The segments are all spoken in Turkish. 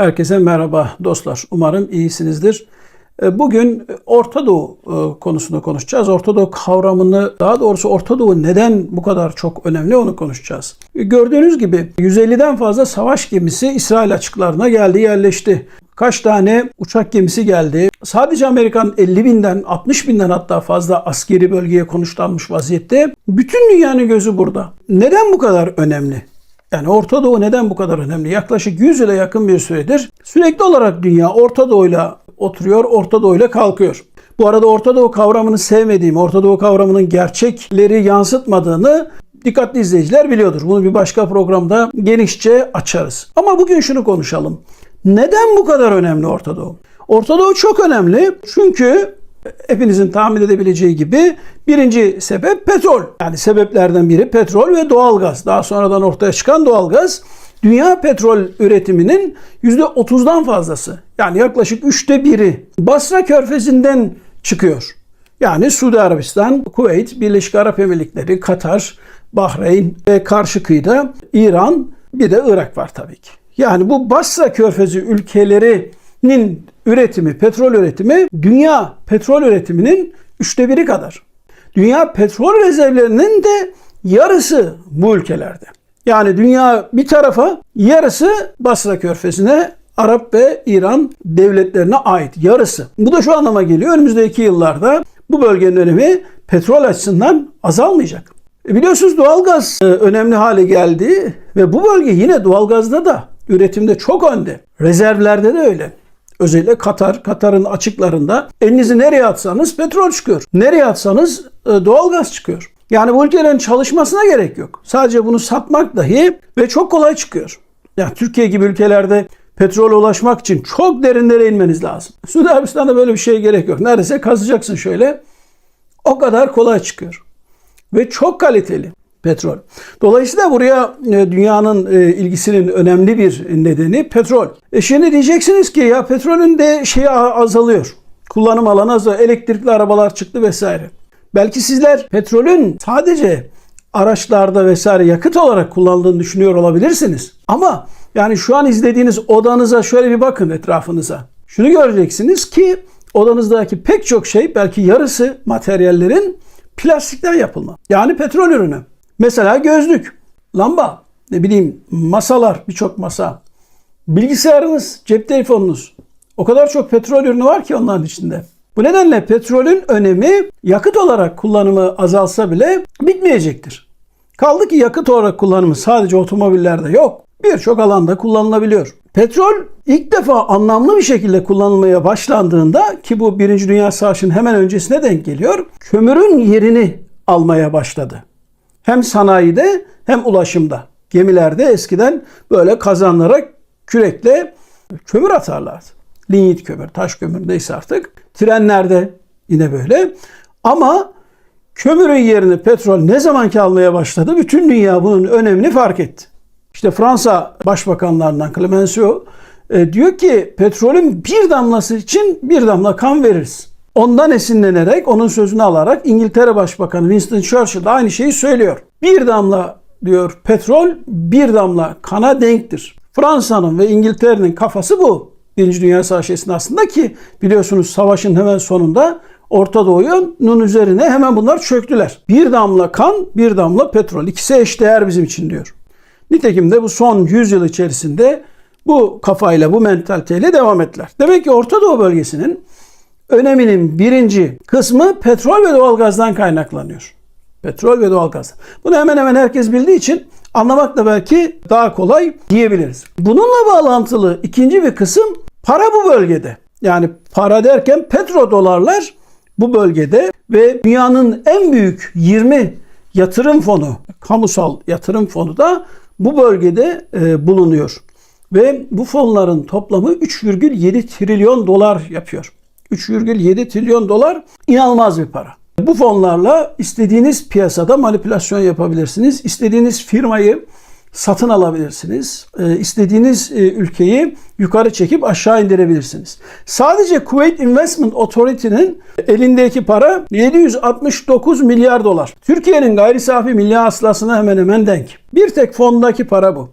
Herkese merhaba dostlar. Umarım iyisinizdir. E, Bugün Orta Doğu e, konusunu konuşacağız. Orta Doğu kavramını, daha doğrusu Orta Doğu neden bu kadar çok önemli onu konuşacağız. E, Gördüğünüz gibi 150'den fazla savaş gemisi İsrail açıklarına geldi, yerleşti. Kaç tane uçak gemisi geldi. Sadece Amerikan 50 binden, 60 binden hatta fazla askeri bölgeye konuşlanmış vaziyette. Bütün dünyanın gözü burada. Neden bu kadar önemli? Yani Orta Doğu neden bu kadar önemli? Yaklaşık 100 yıla yakın bir süredir sürekli olarak dünya Orta Doğu'yla oturuyor, Orta Doğu'yla kalkıyor. Bu arada Orta Doğu kavramını sevmediğim, Orta Doğu kavramının gerçekleri yansıtmadığını dikkatli izleyiciler biliyordur. Bunu bir başka programda genişçe açarız. Ama bugün şunu konuşalım. Neden bu kadar önemli Orta Doğu? Orta Doğu çok önemli çünkü hepinizin tahmin edebileceği gibi birinci sebep petrol. Yani sebeplerden biri petrol ve doğalgaz. Daha sonradan ortaya çıkan doğalgaz. Dünya petrol üretiminin %30'dan fazlası. Yani yaklaşık üçte biri Basra Körfezi'nden çıkıyor. Yani Suudi Arabistan, Kuveyt, Birleşik Arap Emirlikleri, Katar, Bahreyn ve karşı kıyıda İran bir de Irak var tabii ki. Yani bu Basra Körfezi ülkelerinin üretimi, petrol üretimi dünya petrol üretiminin üçte biri kadar. Dünya petrol rezervlerinin de yarısı bu ülkelerde. Yani dünya bir tarafa yarısı Basra Körfezi'ne Arap ve İran devletlerine ait yarısı. Bu da şu anlama geliyor. Önümüzdeki yıllarda bu bölgenin önemi petrol açısından azalmayacak. E biliyorsunuz doğalgaz e, önemli hale geldi ve bu bölge yine doğalgazda da üretimde çok önde. Rezervlerde de öyle. Özellikle Katar, Katar'ın açıklarında elinizi nereye atsanız petrol çıkıyor. Nereye atsanız e, doğalgaz çıkıyor. Yani bu ülkelerin çalışmasına gerek yok. Sadece bunu satmak dahi ve çok kolay çıkıyor. Yani Türkiye gibi ülkelerde petrole ulaşmak için çok derinlere inmeniz lazım. Suudi Arabistan'da böyle bir şeye gerek yok. Neredeyse kazacaksın şöyle. O kadar kolay çıkıyor. Ve çok kaliteli petrol. Dolayısıyla buraya e, dünyanın e, ilgisinin önemli bir nedeni petrol. E şimdi diyeceksiniz ki ya petrolün de şeyi azalıyor. Kullanım alanı azalıyor. Elektrikli arabalar çıktı vesaire. Belki sizler petrolün sadece araçlarda vesaire yakıt olarak kullanıldığını düşünüyor olabilirsiniz. Ama yani şu an izlediğiniz odanıza şöyle bir bakın etrafınıza. Şunu göreceksiniz ki odanızdaki pek çok şey belki yarısı materyallerin plastikten yapılma. Yani petrol ürünü. Mesela gözlük, lamba, ne bileyim masalar, birçok masa, bilgisayarınız, cep telefonunuz. O kadar çok petrol ürünü var ki onların içinde. Bu nedenle petrolün önemi yakıt olarak kullanımı azalsa bile bitmeyecektir. Kaldı ki yakıt olarak kullanımı sadece otomobillerde yok. Birçok alanda kullanılabiliyor. Petrol ilk defa anlamlı bir şekilde kullanılmaya başlandığında ki bu Birinci Dünya Savaşı'nın hemen öncesine denk geliyor. Kömürün yerini almaya başladı. Hem sanayide hem ulaşımda. Gemilerde eskiden böyle kazanlara kürekle kömür atarlardı. Linyit kömür, taş kömür neyse artık. Trenlerde yine böyle. Ama kömürün yerini petrol ne zamanki almaya başladı bütün dünya bunun önemini fark etti. İşte Fransa başbakanlarından Clemenceau e, diyor ki petrolün bir damlası için bir damla kan veririz. Ondan esinlenerek, onun sözünü alarak İngiltere Başbakanı Winston Churchill de aynı şeyi söylüyor. Bir damla diyor petrol bir damla kana denktir. Fransa'nın ve İngiltere'nin kafası bu. Birinci Dünya Savaşı esnasında ki biliyorsunuz savaşın hemen sonunda Orta Doğu'nun üzerine hemen bunlar çöktüler. Bir damla kan, bir damla petrol. İkisi eşdeğer bizim için diyor. Nitekim de bu son 100 yıl içerisinde bu kafayla, bu mentaliteyle devam ettiler. Demek ki Orta Doğu bölgesinin öneminin birinci kısmı petrol ve doğalgazdan kaynaklanıyor. Petrol ve doğalgaz. Bunu hemen hemen herkes bildiği için anlamak da belki daha kolay diyebiliriz. Bununla bağlantılı ikinci bir kısım para bu bölgede. Yani para derken petrodolarlar bu bölgede ve dünyanın en büyük 20 yatırım fonu, kamusal yatırım fonu da bu bölgede e, bulunuyor. Ve bu fonların toplamı 3,7 trilyon dolar yapıyor. 3,7 trilyon dolar inanılmaz bir para. Bu fonlarla istediğiniz piyasada manipülasyon yapabilirsiniz. İstediğiniz firmayı satın alabilirsiniz. E, istediğiniz e, ülkeyi yukarı çekip aşağı indirebilirsiniz. Sadece Kuwait Investment Authority'nin elindeki para 769 milyar dolar. Türkiye'nin gayri safi milli hasılasına hemen hemen denk. Bir tek fondaki para bu.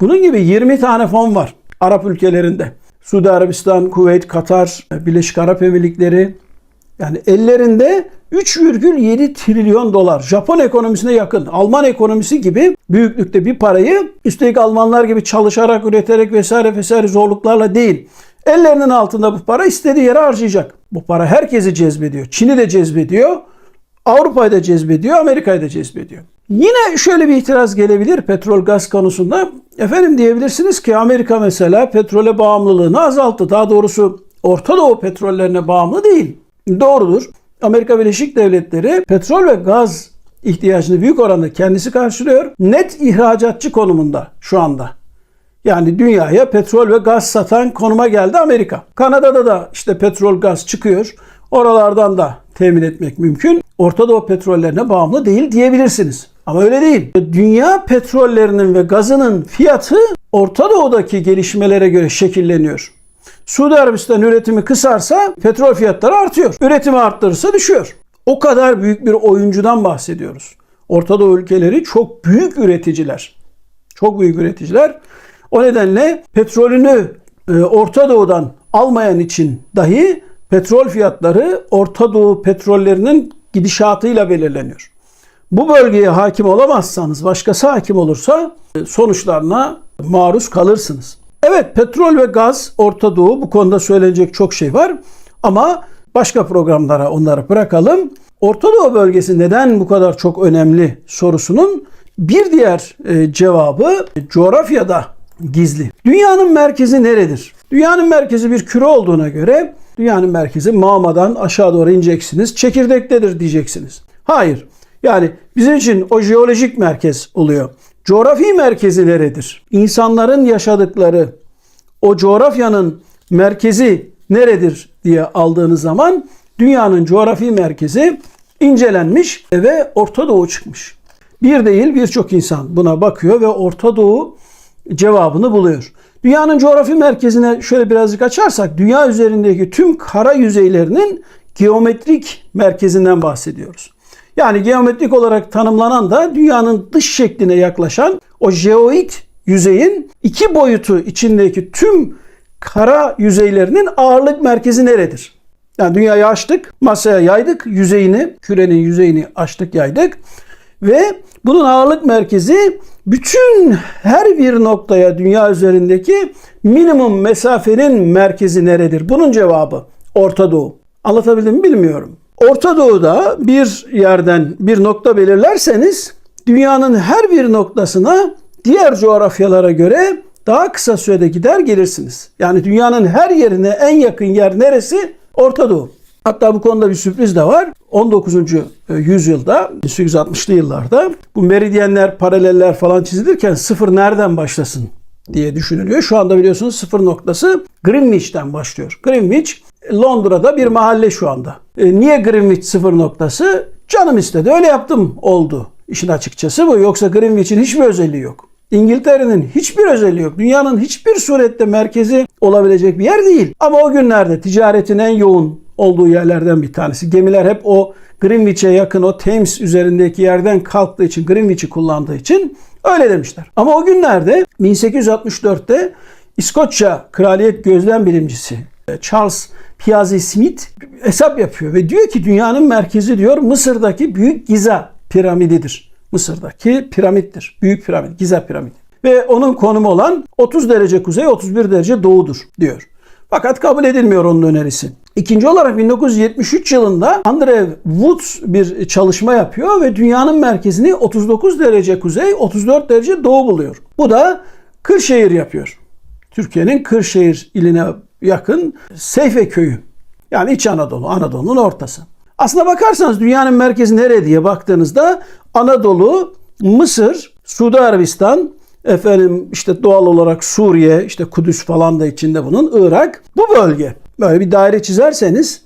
Bunun gibi 20 tane fon var. Arap ülkelerinde. Suudi Arabistan, Kuveyt, Katar, Birleşik Arap Emirlikleri yani ellerinde 3,7 trilyon dolar. Japon ekonomisine yakın. Alman ekonomisi gibi büyüklükte bir parayı üstelik Almanlar gibi çalışarak, üreterek vesaire vesaire zorluklarla değil. Ellerinin altında bu para istediği yere harcayacak. Bu para herkesi cezbediyor. Çin'i de cezbediyor. Avrupa'yı da cezbediyor, Amerika'yı da cezbediyor. Yine şöyle bir itiraz gelebilir petrol gaz konusunda. Efendim diyebilirsiniz ki Amerika mesela petrole bağımlılığını azalttı. Daha doğrusu Orta Doğu petrollerine bağımlı değil. Doğrudur. Amerika Birleşik Devletleri petrol ve gaz ihtiyacını büyük oranda kendisi karşılıyor. Net ihracatçı konumunda şu anda. Yani dünyaya petrol ve gaz satan konuma geldi Amerika. Kanada'da da işte petrol gaz çıkıyor. Oralardan da temin etmek mümkün. Orta Doğu petrollerine bağımlı değil diyebilirsiniz. Ama öyle değil. Dünya petrollerinin ve gazının fiyatı Orta Doğu'daki gelişmelere göre şekilleniyor. Suudi Arabistan üretimi kısarsa petrol fiyatları artıyor. Üretimi arttırırsa düşüyor. O kadar büyük bir oyuncudan bahsediyoruz. Orta Doğu ülkeleri çok büyük üreticiler. Çok büyük üreticiler. O nedenle petrolünü e, Orta Doğu'dan almayan için dahi petrol fiyatları Orta Doğu petrollerinin gidişatıyla belirleniyor. Bu bölgeye hakim olamazsanız, başkası hakim olursa e, sonuçlarına maruz kalırsınız. Evet petrol ve gaz Orta Doğu bu konuda söylenecek çok şey var ama başka programlara onları bırakalım. Orta Doğu bölgesi neden bu kadar çok önemli sorusunun bir diğer e, cevabı coğrafyada gizli. Dünyanın merkezi neredir? Dünyanın merkezi bir küre olduğuna göre dünyanın merkezi mağmadan aşağı doğru ineceksiniz. Çekirdektedir diyeceksiniz. Hayır. Yani bizim için o jeolojik merkez oluyor. Coğrafi merkezi neredir? İnsanların yaşadıkları o coğrafyanın merkezi neredir diye aldığınız zaman dünyanın coğrafi merkezi incelenmiş ve Orta Doğu çıkmış. Bir değil birçok insan buna bakıyor ve Orta Doğu cevabını buluyor. Dünyanın coğrafi merkezine şöyle birazcık açarsak dünya üzerindeki tüm kara yüzeylerinin geometrik merkezinden bahsediyoruz. Yani geometrik olarak tanımlanan da dünyanın dış şekline yaklaşan o jeoid yüzeyin iki boyutu içindeki tüm kara yüzeylerinin ağırlık merkezi neredir? Yani dünyayı açtık, masaya yaydık yüzeyini, kürenin yüzeyini açtık, yaydık ve bunun ağırlık merkezi bütün her bir noktaya dünya üzerindeki minimum mesafenin merkezi neredir? Bunun cevabı Orta Doğu. Anlatabildim mi bilmiyorum. Orta Doğu'da bir yerden bir nokta belirlerseniz dünyanın her bir noktasına diğer coğrafyalara göre daha kısa sürede gider gelirsiniz. Yani dünyanın her yerine en yakın yer neresi? Orta Doğu. Hatta bu konuda bir sürpriz de var. 19. yüzyılda 1860'lı yıllarda bu meridyenler, paraleller falan çizilirken sıfır nereden başlasın diye düşünülüyor. Şu anda biliyorsunuz sıfır noktası Greenwich'ten başlıyor. Greenwich Londra'da bir mahalle şu anda. E, niye Greenwich sıfır noktası? Canım istedi öyle yaptım oldu. İşin açıkçası bu. Yoksa Greenwich'in hiçbir özelliği yok. İngiltere'nin hiçbir özelliği yok. Dünyanın hiçbir surette merkezi olabilecek bir yer değil. Ama o günlerde ticaretin en yoğun olduğu yerlerden bir tanesi. Gemiler hep o Greenwich'e yakın o Thames üzerindeki yerden kalktığı için Greenwich'i kullandığı için öyle demişler. Ama o günlerde 1864'te İskoçya kraliyet gözlem bilimcisi Charles Piazzi Smith hesap yapıyor ve diyor ki dünyanın merkezi diyor Mısır'daki Büyük Giza piramididir. Mısır'daki piramittir. Büyük piramit, Giza piramidi. Ve onun konumu olan 30 derece kuzey, 31 derece doğudur diyor. Fakat kabul edilmiyor onun önerisi. İkinci olarak 1973 yılında Andrew Woods bir çalışma yapıyor ve dünyanın merkezini 39 derece kuzey, 34 derece doğu buluyor. Bu da Kırşehir yapıyor. Türkiye'nin Kırşehir iline yakın Seyfe köyü. Yani İç Anadolu, Anadolu'nun ortası. Aslına bakarsanız dünyanın merkezi nereye diye baktığınızda Anadolu, Mısır, Suudi Arabistan, efendim işte doğal olarak Suriye, işte Kudüs falan da içinde bunun, Irak bu bölge. Böyle bir daire çizerseniz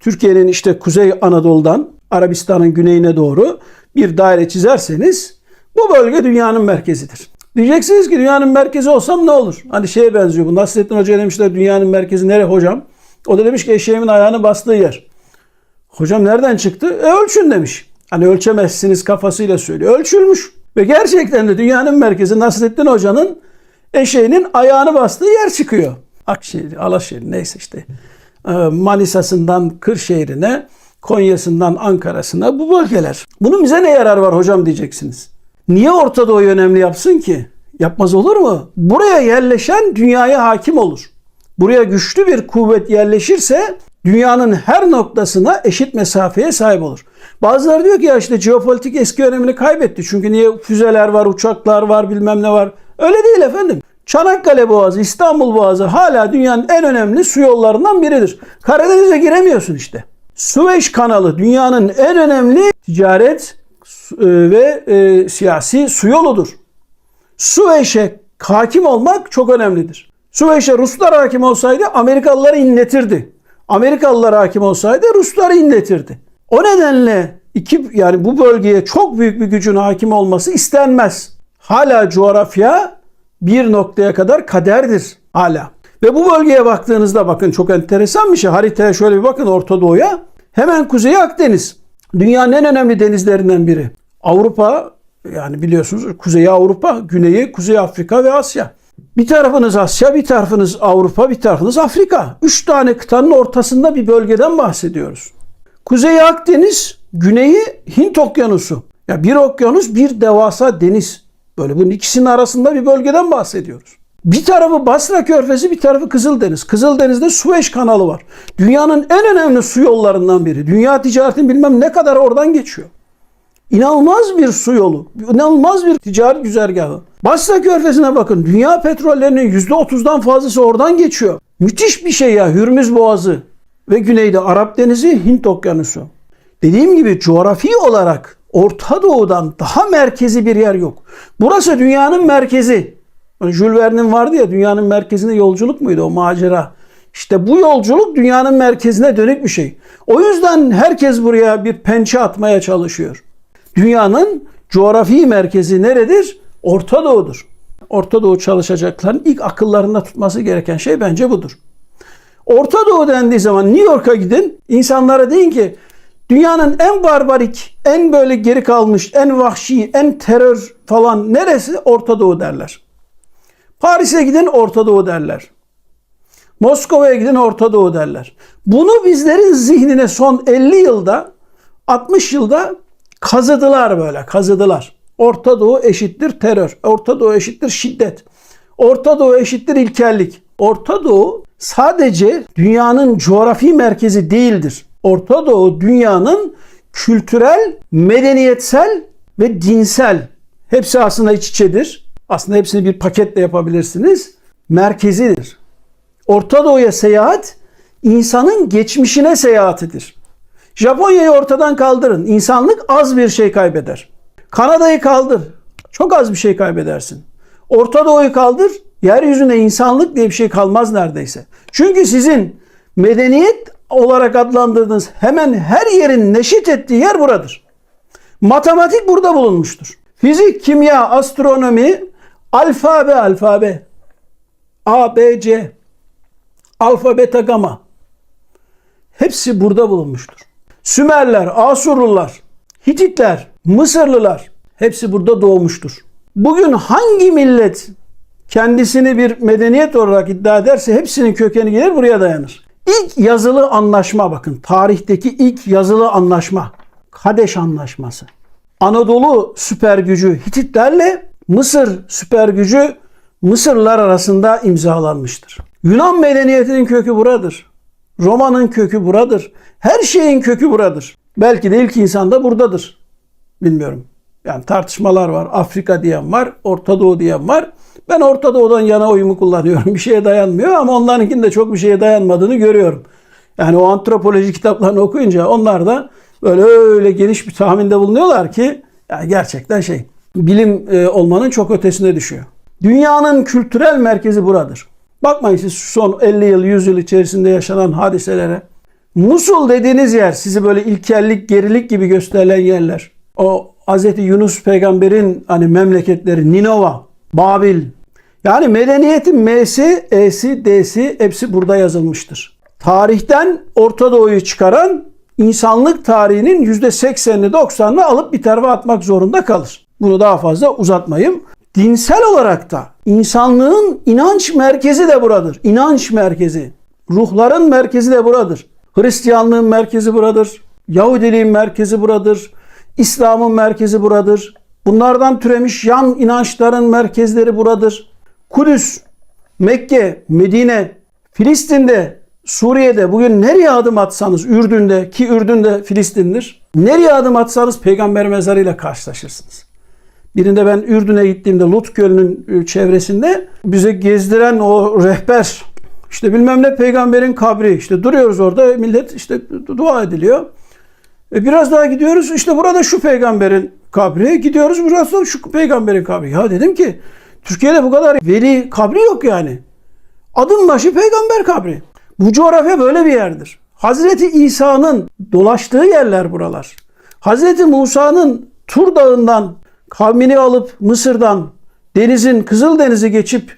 Türkiye'nin işte Kuzey Anadolu'dan Arabistan'ın güneyine doğru bir daire çizerseniz bu bölge dünyanın merkezidir. Diyeceksiniz ki dünyanın merkezi olsam ne olur? Hani şeye benziyor bu. Nasrettin Hoca demişler dünyanın merkezi nere hocam? O da demiş ki eşeğimin ayağını bastığı yer. Hocam nereden çıktı? E ölçün demiş. Hani ölçemezsiniz kafasıyla söylüyor. Ölçülmüş. Ve gerçekten de dünyanın merkezi Nasrettin Hoca'nın eşeğinin ayağını bastığı yer çıkıyor. Akşehir, Alaşehir neyse işte. Ee, Manisa'sından Kırşehir'ine, Konya'sından Ankara'sına bu bölgeler. Bunun bize ne yarar var hocam diyeceksiniz. Niye Orta Doğu'yu önemli yapsın ki? Yapmaz olur mu? Buraya yerleşen dünyaya hakim olur. Buraya güçlü bir kuvvet yerleşirse dünyanın her noktasına eşit mesafeye sahip olur. Bazıları diyor ki ya işte jeopolitik eski önemini kaybetti. Çünkü niye füzeler var, uçaklar var, bilmem ne var. Öyle değil efendim. Çanakkale Boğazı, İstanbul Boğazı hala dünyanın en önemli su yollarından biridir. Karadeniz'e giremiyorsun işte. Süveyş kanalı dünyanın en önemli ticaret ve e, siyasi su yoludur. Süveyş'e hakim olmak çok önemlidir. Süveyş'e Ruslar hakim olsaydı Amerikalıları inletirdi. Amerikalılar hakim olsaydı Rusları inletirdi. O nedenle iki yani bu bölgeye çok büyük bir gücün hakim olması istenmez. Hala coğrafya bir noktaya kadar kaderdir hala. Ve bu bölgeye baktığınızda bakın çok enteresan bir şey. Haritaya şöyle bir bakın Orta Doğu'ya. Hemen kuzeyi Akdeniz. Dünyanın en önemli denizlerinden biri. Avrupa yani biliyorsunuz Kuzey Avrupa, Güneyi Kuzey Afrika ve Asya. Bir tarafınız Asya, bir tarafınız Avrupa, bir tarafınız Afrika. Üç tane kıtanın ortasında bir bölgeden bahsediyoruz. Kuzey Akdeniz, güneyi Hint Okyanusu. Ya bir okyanus, bir devasa deniz. Böyle bunun ikisinin arasında bir bölgeden bahsediyoruz. Bir tarafı Basra Körfezi, bir tarafı Kızıldeniz. Kızıldeniz'de Süveyş kanalı var. Dünyanın en önemli su yollarından biri. Dünya ticaretinin bilmem ne kadar oradan geçiyor. İnanılmaz bir su yolu. inanılmaz bir ticari güzergahı. Basra Körfezi'ne bakın. Dünya petrollerinin %30'dan fazlası oradan geçiyor. Müthiş bir şey ya Hürmüz Boğazı. Ve güneyde Arap Denizi, Hint Okyanusu. Dediğim gibi coğrafi olarak Orta Doğu'dan daha merkezi bir yer yok. Burası dünyanın merkezi. Jules Verne'in vardı ya dünyanın merkezinde yolculuk muydu o macera? İşte bu yolculuk dünyanın merkezine dönük bir şey. O yüzden herkes buraya bir pençe atmaya çalışıyor. Dünyanın coğrafi merkezi neredir? Orta Doğu'dur. Orta Doğu çalışacakların ilk akıllarında tutması gereken şey bence budur. Orta Doğu dendiği zaman New York'a gidin. insanlara deyin ki dünyanın en barbarik, en böyle geri kalmış, en vahşi, en terör falan neresi? Orta Doğu derler. Paris'e gidin Orta Doğu derler. Moskova'ya gidin Orta Doğu derler. Bunu bizlerin zihnine son 50 yılda 60 yılda kazıdılar böyle kazıdılar. Orta Doğu eşittir terör. Orta Doğu eşittir şiddet. Orta Doğu eşittir ilkellik. Orta Doğu sadece dünyanın coğrafi merkezi değildir. Orta Doğu dünyanın kültürel, medeniyetsel ve dinsel hepsi aslında iç içedir. Aslında hepsini bir paketle yapabilirsiniz. Merkezidir. Orta Doğu'ya seyahat insanın geçmişine seyahatidir. Japonya'yı ortadan kaldırın. İnsanlık az bir şey kaybeder. Kanada'yı kaldır. Çok az bir şey kaybedersin. Orta Doğu'yu kaldır. Yeryüzünde insanlık diye bir şey kalmaz neredeyse. Çünkü sizin medeniyet olarak adlandırdığınız hemen her yerin neşit ettiği yer buradır. Matematik burada bulunmuştur. Fizik, kimya, astronomi, alfabe, alfabe. A, B, C. Alfa, beta, gamma. Hepsi burada bulunmuştur. Sümerler, Asurlular, Hititler, Mısırlılar hepsi burada doğmuştur. Bugün hangi millet kendisini bir medeniyet olarak iddia ederse hepsinin kökeni gelir buraya dayanır. İlk yazılı anlaşma bakın tarihteki ilk yazılı anlaşma Kadeş Anlaşması. Anadolu süper gücü Hititlerle Mısır süper gücü Mısırlılar arasında imzalanmıştır. Yunan medeniyetinin kökü buradır. Roma'nın kökü buradır. Her şeyin kökü buradır. Belki de ilk insan da buradadır. Bilmiyorum. Yani tartışmalar var. Afrika diyen var, Orta Doğu diyen var. Ben Orta Doğu'dan yana oyumu kullanıyorum. Bir şeye dayanmıyor ama onlarınkinin de çok bir şeye dayanmadığını görüyorum. Yani o antropoloji kitaplarını okuyunca onlar da böyle öyle geniş bir tahminde bulunuyorlar ki yani gerçekten şey bilim e, olmanın çok ötesine düşüyor. Dünyanın kültürel merkezi buradır. Bakmayın siz son 50 yıl, 100 yıl içerisinde yaşanan hadiselere. Musul dediğiniz yer sizi böyle ilkellik, gerilik gibi gösterilen yerler. O Hz. Yunus peygamberin hani memleketleri Ninova, Babil. Yani medeniyetin M'si, E'si, D'si hepsi burada yazılmıştır. Tarihten Orta Doğu'yu çıkaran insanlık tarihinin %80'ini 90'ını alıp bir tarafa atmak zorunda kalır. Bunu daha fazla uzatmayayım. dinsel olarak da insanlığın inanç merkezi de buradır. İnanç merkezi. Ruhların merkezi de buradır. Hristiyanlığın merkezi buradır. Yahudiliğin merkezi buradır. İslam'ın merkezi buradır. Bunlardan türemiş yan inançların merkezleri buradır. Kudüs, Mekke, Medine, Filistin'de, Suriye'de bugün nereye adım atsanız Ürdün'de ki Ürdün'de Filistin'dir. Nereye adım atsanız peygamber mezarıyla karşılaşırsınız. Birinde ben Ürdün'e gittiğimde Lut Gölü'nün çevresinde bize gezdiren o rehber işte bilmem ne peygamberin kabri işte duruyoruz orada millet işte dua ediliyor. E biraz daha gidiyoruz işte burada şu peygamberin kabri gidiyoruz burası da şu peygamberin kabri. Ya dedim ki Türkiye'de bu kadar veli kabri yok yani. Adım başı peygamber kabri. Bu coğrafya böyle bir yerdir. Hazreti İsa'nın dolaştığı yerler buralar. Hazreti Musa'nın Tur Dağı'ndan kavmini alıp Mısır'dan denizin Kızıldeniz'i geçip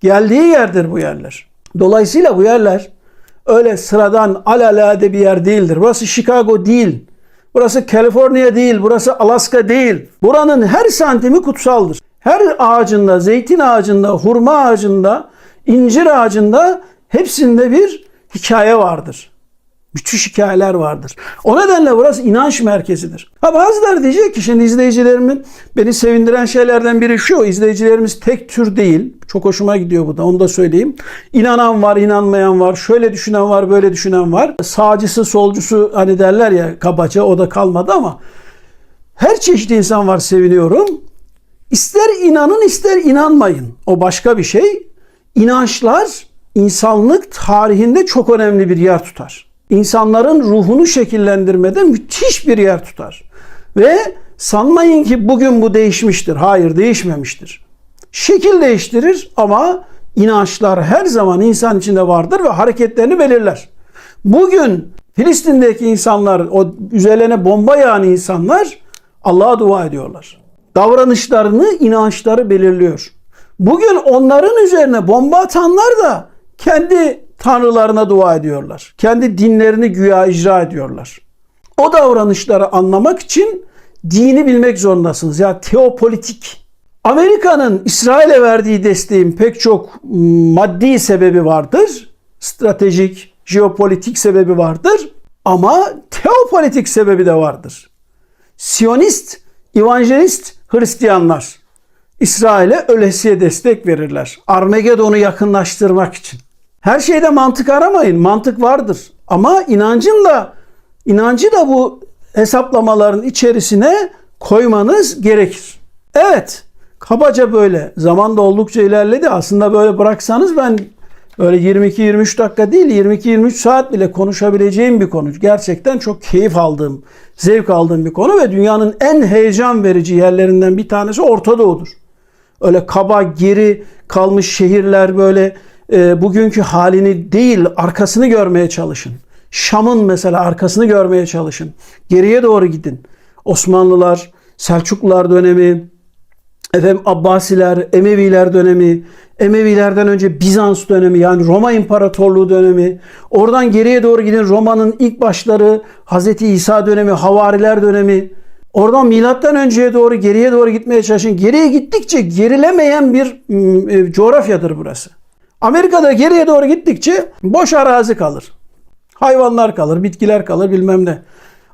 geldiği yerdir bu yerler. Dolayısıyla bu yerler öyle sıradan alalade bir yer değildir. Burası Chicago değil. Burası Kaliforniya değil. Burası Alaska değil. Buranın her santimi kutsaldır. Her ağacında, zeytin ağacında, hurma ağacında, incir ağacında hepsinde bir hikaye vardır. Müthiş hikayeler vardır. O nedenle burası inanç merkezidir. Ha bazıları diyecek ki şimdi izleyicilerimin beni sevindiren şeylerden biri şu. izleyicilerimiz tek tür değil. Çok hoşuma gidiyor bu da onu da söyleyeyim. İnanan var, inanmayan var. Şöyle düşünen var, böyle düşünen var. Sağcısı, solcusu hani derler ya kabaca o da kalmadı ama her çeşit insan var seviniyorum. İster inanın ister inanmayın. O başka bir şey. İnançlar insanlık tarihinde çok önemli bir yer tutar. İnsanların ruhunu şekillendirmede müthiş bir yer tutar. Ve sanmayın ki bugün bu değişmiştir. Hayır değişmemiştir. Şekil değiştirir ama inançlar her zaman insan içinde vardır ve hareketlerini belirler. Bugün Filistin'deki insanlar, o üzerlerine bomba yağan insanlar Allah'a dua ediyorlar. Davranışlarını, inançları belirliyor. Bugün onların üzerine bomba atanlar da kendi tanrılarına dua ediyorlar. Kendi dinlerini güya icra ediyorlar. O davranışları anlamak için dini bilmek zorundasınız. Ya teopolitik. Amerika'nın İsrail'e verdiği desteğin pek çok maddi sebebi vardır. Stratejik, jeopolitik sebebi vardır. Ama teopolitik sebebi de vardır. Siyonist, evangelist Hristiyanlar İsrail'e ölesiye destek verirler. Armagedon'u yakınlaştırmak için. Her şeyde mantık aramayın. Mantık vardır. Ama inancın da inancı da bu hesaplamaların içerisine koymanız gerekir. Evet. Kabaca böyle. Zaman da oldukça ilerledi. Aslında böyle bıraksanız ben böyle 22-23 dakika değil 22-23 saat bile konuşabileceğim bir konu. Gerçekten çok keyif aldığım, zevk aldığım bir konu ve dünyanın en heyecan verici yerlerinden bir tanesi Orta Doğu'dur. Öyle kaba geri kalmış şehirler böyle e, bugünkü halini değil arkasını görmeye çalışın. Şam'ın mesela arkasını görmeye çalışın. Geriye doğru gidin. Osmanlılar, Selçuklular dönemi, efendim Abbasiler, Emeviler dönemi, Emevilerden önce Bizans dönemi yani Roma İmparatorluğu dönemi. Oradan geriye doğru gidin Roma'nın ilk başları, Hazreti İsa dönemi, Havariler dönemi. Oradan milattan önceye doğru geriye doğru gitmeye çalışın. Geriye gittikçe gerilemeyen bir e, coğrafyadır burası. Amerika'da geriye doğru gittikçe boş arazi kalır. Hayvanlar kalır, bitkiler kalır bilmem ne.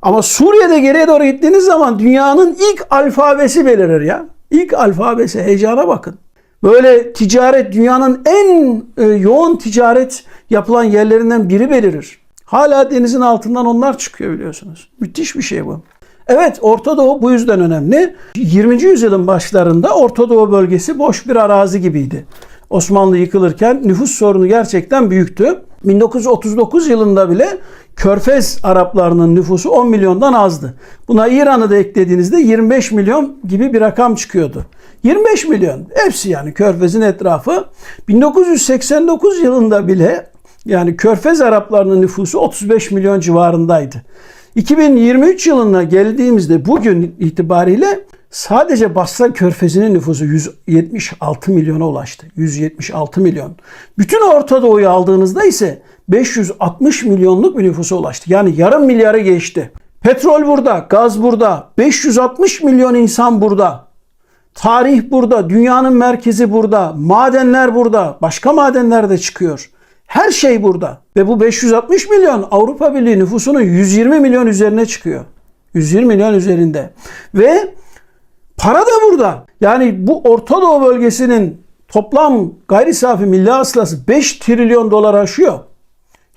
Ama Suriye'de geriye doğru gittiğiniz zaman dünyanın ilk alfabesi belirir ya. İlk alfabesi heyecana bakın. Böyle ticaret dünyanın en e, yoğun ticaret yapılan yerlerinden biri belirir. Hala denizin altından onlar çıkıyor biliyorsunuz. Müthiş bir şey bu. Evet Orta Doğu bu yüzden önemli. 20. yüzyılın başlarında Orta Doğu bölgesi boş bir arazi gibiydi. Osmanlı yıkılırken nüfus sorunu gerçekten büyüktü. 1939 yılında bile Körfez Araplarının nüfusu 10 milyondan azdı. Buna İran'ı da eklediğinizde 25 milyon gibi bir rakam çıkıyordu. 25 milyon hepsi yani Körfez'in etrafı. 1989 yılında bile yani Körfez Araplarının nüfusu 35 milyon civarındaydı. 2023 yılına geldiğimizde bugün itibariyle Sadece Basra Körfezi'nin nüfusu 176 milyona ulaştı. 176 milyon. Bütün Orta Doğu'yu aldığınızda ise 560 milyonluk bir nüfusa ulaştı. Yani yarım milyarı geçti. Petrol burada, gaz burada, 560 milyon insan burada. Tarih burada, dünyanın merkezi burada, madenler burada, başka madenler de çıkıyor. Her şey burada. Ve bu 560 milyon Avrupa Birliği nüfusunun 120 milyon üzerine çıkıyor. 120 milyon üzerinde. Ve para da burada. Yani bu Orta Doğu bölgesinin toplam gayri safi milli hasılası 5 trilyon dolar aşıyor.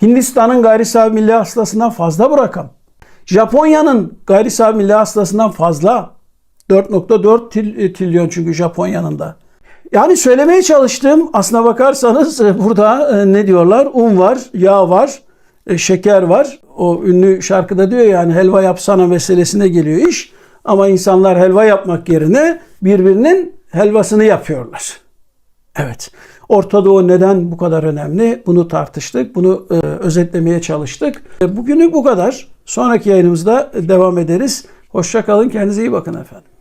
Hindistan'ın gayri safi milli hasılasından fazla bu rakam. Japonya'nın gayri safi milli hasılasından fazla. 4.4 tril- trilyon çünkü Japonya'nın da. Yani söylemeye çalıştığım aslına bakarsanız e, burada e, ne diyorlar? Un var, yağ var, e, şeker var. O ünlü şarkıda diyor yani helva yapsana meselesine geliyor iş. Ama insanlar helva yapmak yerine birbirinin helvasını yapıyorlar. Evet. Orta Doğu neden bu kadar önemli? Bunu tartıştık. Bunu e, özetlemeye çalıştık. E, bugünlük bu kadar. Sonraki yayınımızda devam ederiz. Hoşça kalın. Kendinize iyi bakın efendim.